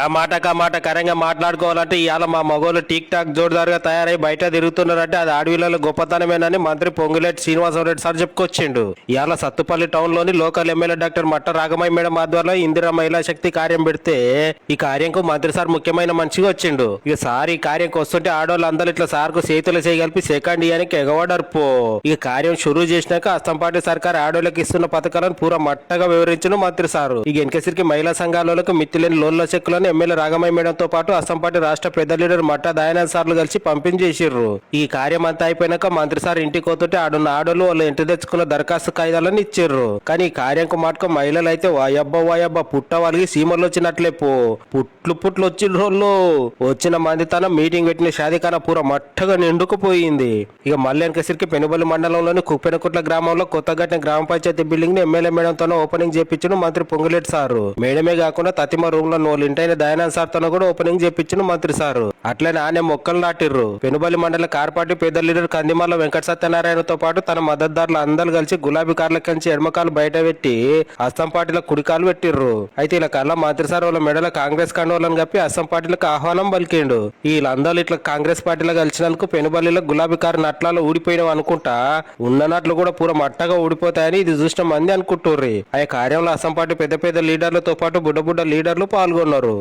ఆ మాటకు ఆ మాట కరంగా మాట్లాడుకోవాలంటే ఇవాళ మా మగోళ్ళు టీక్ టాక్ జోరుదారుగా తయారై బయట తిరుగుతున్నారంటే అది అడవిలలో గొప్పతనమేనని మంత్రి పొంగులేటి శ్రీనివాసరెడ్డి సార్ చెప్పుకొచ్చిండు. ఇవాళ Sathupalli టౌన్లోని local MLA doctor Matta Raghamayya madam ఆధ్వర్యంలో ఇందిరా మహిళా శక్తి కార్యం పెడితే ఈ కార్యంకు మంత్రి సార్ ముఖ్యమైన మనిషిగా వచ్చిండు. ఇక సార్ ఈ కార్యంకి వస్తుంటే ఆడవాళ్ళు అందరూ ఇట్లా సార్కు చేతులు చేయగలిపి సెకండ్ ఇయర్కి ఎగవడరు పో ఈ కార్యం షురూ చేసినాక అస్తంపాటి సర్కార్ ఆడవాళ్ళకి ఇస్తున్న పథకాలను పూర మట్టగా వివరించిన మంత్రి సారు. ఇక వెనకసిరికి మహిళా సంఘాలకు మిత్తిలేని లోన్ల చెక్కులను ఎమ్మెల్యే రాగమయ్య మేడంతో పాటు అస్సాం పార్టీ రాష్ట్ర పెద్ద లీడర్ మట్టా దయానంద్ సార్లు కలిసి పంపించేసిర్రు ఈ కార్యం అంతా అయిపోయినాక మంత్రి సార్ ఇంటికి పోతుంటే ఆడున్న ఆడోళ్ళు వాళ్ళు ఇంటి తెచ్చుకున్న దరఖాస్తు కాగితాలను ఇచ్చిర్రు. కానీ ఈ కార్యంకు మాటకు మహిళలు అయితే వాయబ్బ వాయబ్బ పుట్ట వాళ్ళకి సీమలు వచ్చినట్లే పో. పుట్లు పుట్లు రోజులు వచ్చిన మంది తన మీటింగ్ పెట్టిన షాదికాన పూర మట్టగా నిండుకుపోయింది. ఇక మళ్ళీ పెనుబల్లి మండలంలోని కుప్పెనకుట్ల గ్రామంలో కొత్తగట్టిన గ్రామ పంచాయతీ బిల్డింగ్ని ఎమ్మెల్యే మేడంతోనే ఓపెనింగ్ చేపించిన మంత్రి పొంగులేటి సారు. మేడమే కాకుండా తతిమ రూమ్లో నోళ్ళు ఇంటైన దయానంద్ సార్తో కూడా ఓపెనింగ్ చేపించిన మంత్రి సారు. అట్లనే ఆనే మొక్కలు నాటిర్రు. పెనుబలి మండల కార్ పార్టీ పెద్ద లీడర్ కందిమాల వెంకట సత్యనారాయణతో పాటు తన మద్దతుదారులు అందరూ కలిసి గులాబీ కార్ల కంచి ఎడమకాలు బయట పెట్టి అస్సం పార్టీలో కుడికాలు పెట్టిర్రు. అయితే ఇలా కల్లా మంత్రి సార్ వాళ్ళ మెడల కాంగ్రెస్ కండోళ్ళని కప్పి అస్సాం పార్టీలకు ఆహ్వానం పలికిండు. వీళ్ళందరూ ఇట్లా కాంగ్రెస్ పార్టీలో కలిసినందుకు పెనుబల్లిలో గులాబీ కారు నట్లాలు ఊడిపోయినాం అనుకుంటా. ఉన్న నట్లు కూడా పూర మట్టగా ఊడిపోతాయని ఇది చూసిన మంది అనుకుంటుర్రి. ఆ కార్యంలో అస్సాం పార్టీ పెద్ద పెద్ద లీడర్లతో పాటు బుడ్డ బుడ్డ లీడర్లు పాల్గొన్నారు.